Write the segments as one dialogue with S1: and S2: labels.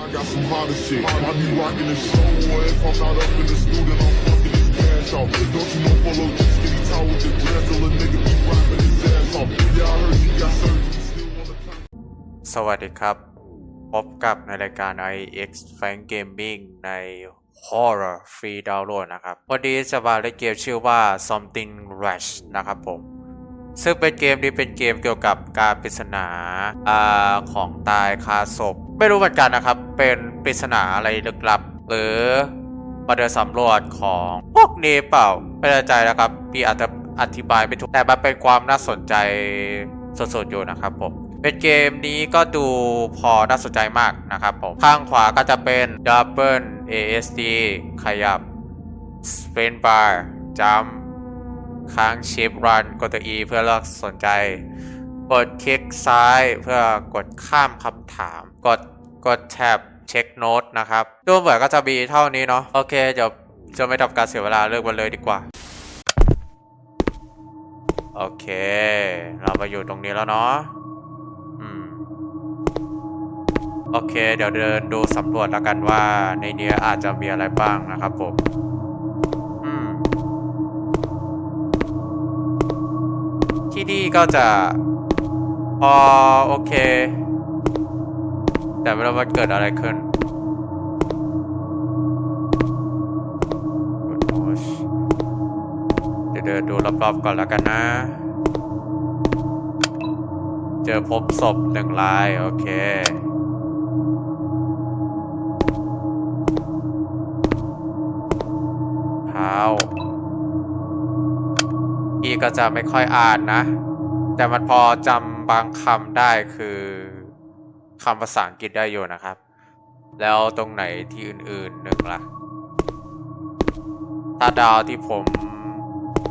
S1: I got some hotter shit. I be rocking the show, or if I'm not up in the studio, I'm fucking his cash off. Don't you know Polo G skinny tall with the dress, till a nigga be rapping his ass off. Yeah, I heard you got surgery, still wanna turn.
S2: สวัสดีครับ พบกับในรายการ iX Fan Gaming ใน Horror Free Download นะครับ วันนี้จะมาเล่นเกมชื่อว่า Something Rush นะครับผม ซึ่งเป็นเกมนี้เป็นเกมเกี่ยวกับการปริศนาอาของตายคาศพ ไม่รู้เหมือนกันนะครับ เป็นปริศนาอะไรลึกลับ หรือมาเดินสำรวจของพวกนี้เปล่า ไม่แน่ใจนะครับพี่อาจจะอธิบายไม่ถูกแต่มันเป็นความน่าสนใจสดๆอยู่นะครับผมเป็นเกมนี้ก็ดูพอน่าสนใจมากนะครับผม ข้างขวาก็จะเป็น Double ASD ขยับ Spin Bar Jump ค้างชิปรันกดตัว E เพื่อเลือกสนใจ กดคลิกซ้ายเพื่อกดข้ามคำถาม กดกดแท็บเช็คโน้ตนะครับดูเหมือนก็จะมีเท่านี้เนาะโอเคเดี๋ยวจะไม่ทำการเสียเวลาเลือกมันเลยดีกว่า โอเค เรามาอยู่ตรงนี้แล้วเนาะอืมโอเค เดี๋ยวเดินดูสำรวจแล้วกันว่าในนี้อาจจะมีอะไรบ้างนะครับผมอืมที่นี่ก็จะ พอโอเค แต่ไม่รู้ว่าเกิดอะไรขึ้นเดี๋ยวเดินดูรอบๆก่อนแล้วกันนะ เจอพบศพหนึ่งราย โอเคเท้าอีก็จะไม่ค่อยอ่านนะ แต่มันพอจำ บางคำได้คือคำภาษาอังกฤษได้อยู่นะครับ แล้วตรงไหนที่อื่นๆหนึ่งล่ะ ถ้าดาวที่ผม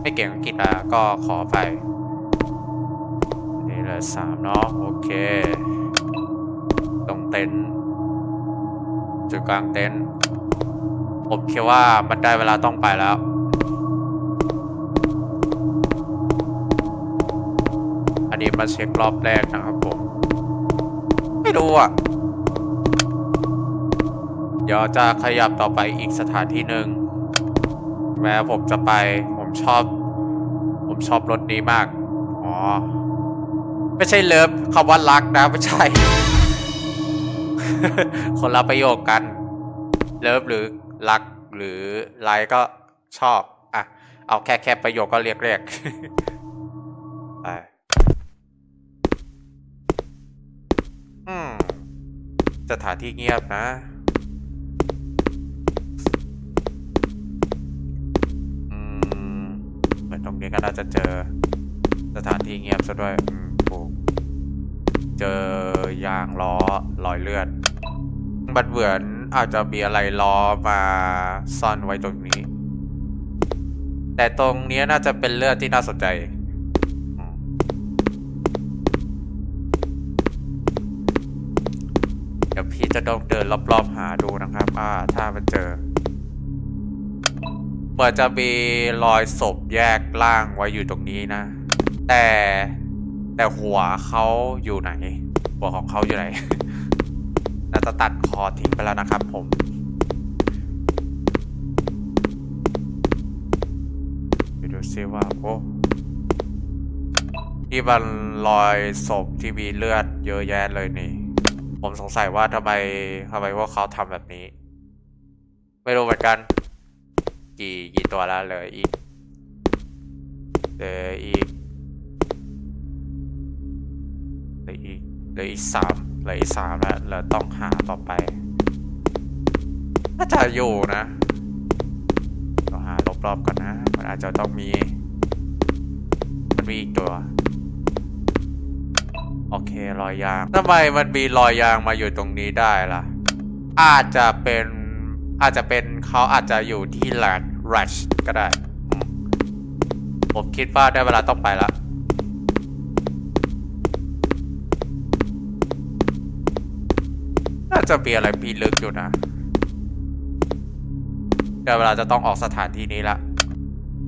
S2: ไม่เก่งอังกฤษอะก็ขอไป นี่เลยสามเนาะโอเค ตรงเต็นท์จุดกลางเต็นท์ผมคิดว่ามันได้เวลาต้องไปแล้ว นนี้มาเช็ครอบแรกนะครับผม ไม่รู้อะ เดี๋ยวจะขยับต่อไปอีกสถานที่หนึ่งแม้ผมจะไป ผมชอบ ผมชอบรถนี้มาก อ๋อ ไม่ใช่เลิฟคำว่ารักนะ ไม่ใช่ คนละประโยคกัน เลิฟหรือรักหรือไลค์ก็ชอบ อะ เอาแค่แค่ประโยคก็เรียกเรียก ไป อืมสถานที่เงียบนะอืมเหมือนตรงนี้ก็น่าจะเจอ สถานที่เงียบซะด้วย อืมถูกเจอยางล้อรอยเลือด มันเหมือนอาจจะมีอะไรล้อมาซ่อนไว้ตรงนี้ แต่ตรงนี้น่าจะเป็นเลือดที่น่าสนใจ เดี๋ยวพี่จะต้องเดินรอบๆหาดูนะครับ อ่า ถ้ามันเจอเหมือนจะมีรอยศพแยกร่างไว้อยู่ตรงนี้นะ แต่แต่หัวเขาอยู่ไหน หัวของเขาอยู่ไหนน่าจะตัดคอทิ้งไปแล้วนะครับผมไปดูซิว่าโอ้ที่มันรอยศพที่มีเลือดเยอะแยะเลยนี่ ผมสงสัยว่าทำไมทำไมพวกเขาทำแบบนี้ ไม่รู้เหมือนกัน กี่กี่ตัวแล้วเหลยอีกเหลยอีกเหลยอีกเหลยอีกสามเหลยอีกสามแล้วเราต้องหาต่อไปน่าจะอยู่นะเราหารอบๆก่อนนะ มันอาจจะต้องมี มันมีอีกตัว โอเครอยยางทำไมมันมีรอยยางมาอยู่ตรงนี้ได้ล่ะ อาจจะเป็นอาจจะเป็นเขาอาจจะอยู่ที่แลนด์รัชก็ได้ ผมคิดว่าได้เวลาต้องไปแล้วน่าจะมีอะไรพีลึกอยู่นะได้เวลาจะต้องออกสถานที่นี้ละ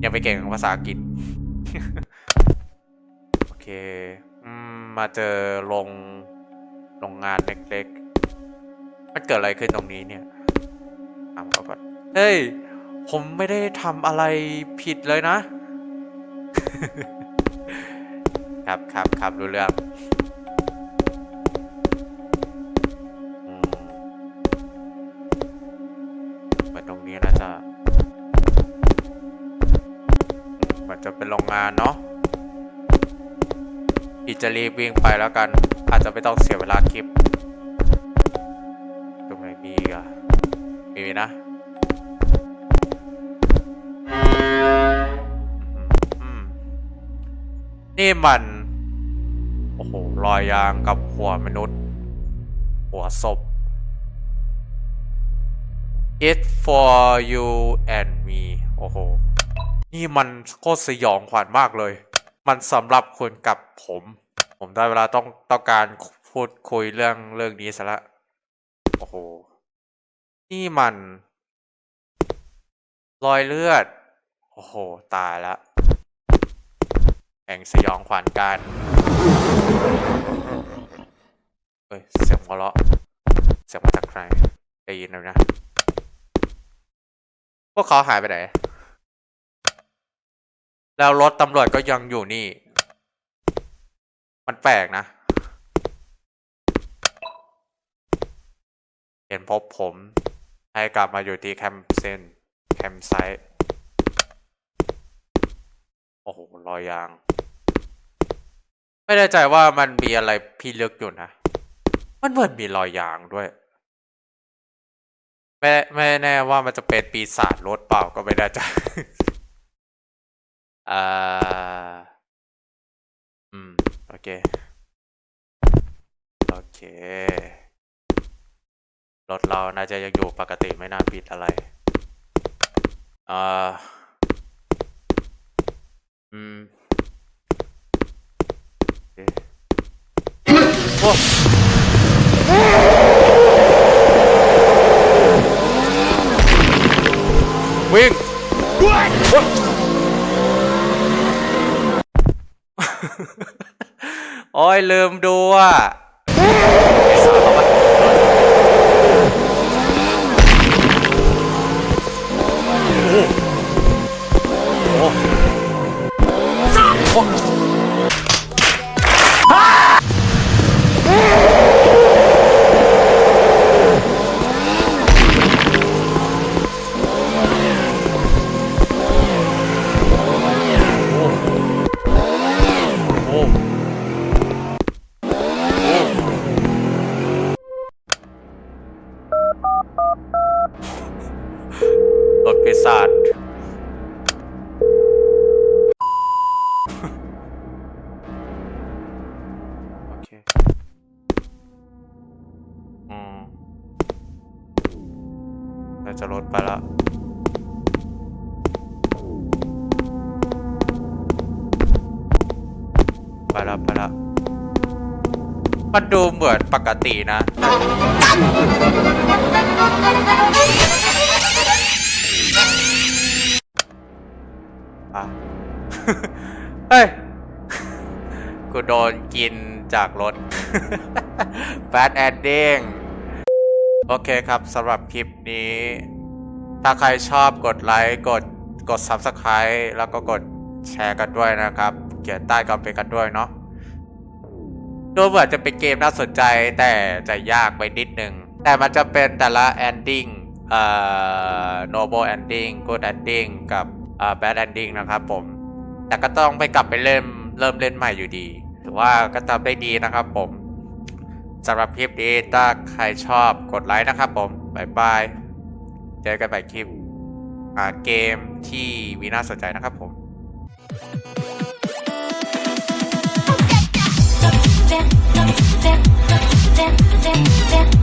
S2: ยังไม่เก่งภาษาอังกฤษ โอเค มาเจอโรงโรงงานเล็กๆ มันเกิดอะไรขึ้นตรงนี้เนี่ยถามเขาก่อนเฮ้ย ผมไม่ได้ทำอะไรผิดเลยนะ ครับครับครับรู้เรื่องมเหมือนตรงนี้น่าจะอืมมันจะเป็นโรงงานเนาะ พี่จะรีบวิ่งไปแล้วกัน อาจจะไม่ต้องเสียเวลาคลิป ตรงไหนมีอีกอะมีนะนี่มัน โอ้โห รอยยางกับหัวมนุษย์ หัวศพ It for you and me โอ้โห นี่มันโคตรสยองขวัญมากเลย มันสำหรับคุณกับผม ผมได้เวลาต้องต้องการพูดคุยเรื่องเรื่องนี้ซะละ โอ้โห นี่มัน รอยเลือด โอ้โห ตายละแห่งสยองขวัญกันเฮ้ย เสียงหัวเราะ เสียงมาจากใครได้ยินแล้วนะ พวกเขาหายไปไหน แล้วรถตำรวจก็ยังอยู่นี่ มันแปลกนะ เห็นพบผม ให้กลับมาอยู่ที่แคมป์เซนแคมป์ไซต์โอ้โหรอยยาง ไม่แน่ใจว่ามันมีอะไรพี่ลึกอยู่นะ มันเหมือนมีรอยยางด้วยไม่ไม่แน่ว่ามันจะเป็นปีศาจรถเปล่าก็ไม่แน่ใจ อ่าอืม โอเค โอเค รถเราน่าจะยังอยู่ปกติไม่น่าผิดอะไร อ่า อืมโอเคโอ้วิ่ง โอ้ยลืมดูอะโอ้ น่าจะรถไปละไปละไปละมันดูเหมือนปกตินะ อะ เฮ้ย กูโดนกินจากรถ Bad Ending โอเคครับสำหรับคลิปนี้ ถ้าใครชอบกดไลค์กดกด Subscribe แล้วก็กดแชร์กันด้วยนะครับ เขียนใต้คอมเมนต์กันด้วยเนาะดูเหมือนจะเป็นเกมน่าสนใจแต่จะยากไปนิดนึง แต่มันจะเป็นแต่ละ ending เอ่อ noble ending good ending กับเอ่อ bad ending นะครับผม แต่ก็ต้องไปกลับไปเริ่มเริ่มเล่นใหม่อยู่ดี ถือว่าก็ทำได้ดีนะครับผม สำหรับคลิปนี้ถ้าใครชอบกดไลค์นะครับผมบายบาย เจอกันใหม่คลิปเกมที่มีน่าสนใจนะครับผม Then, then, then, then, then, then, then.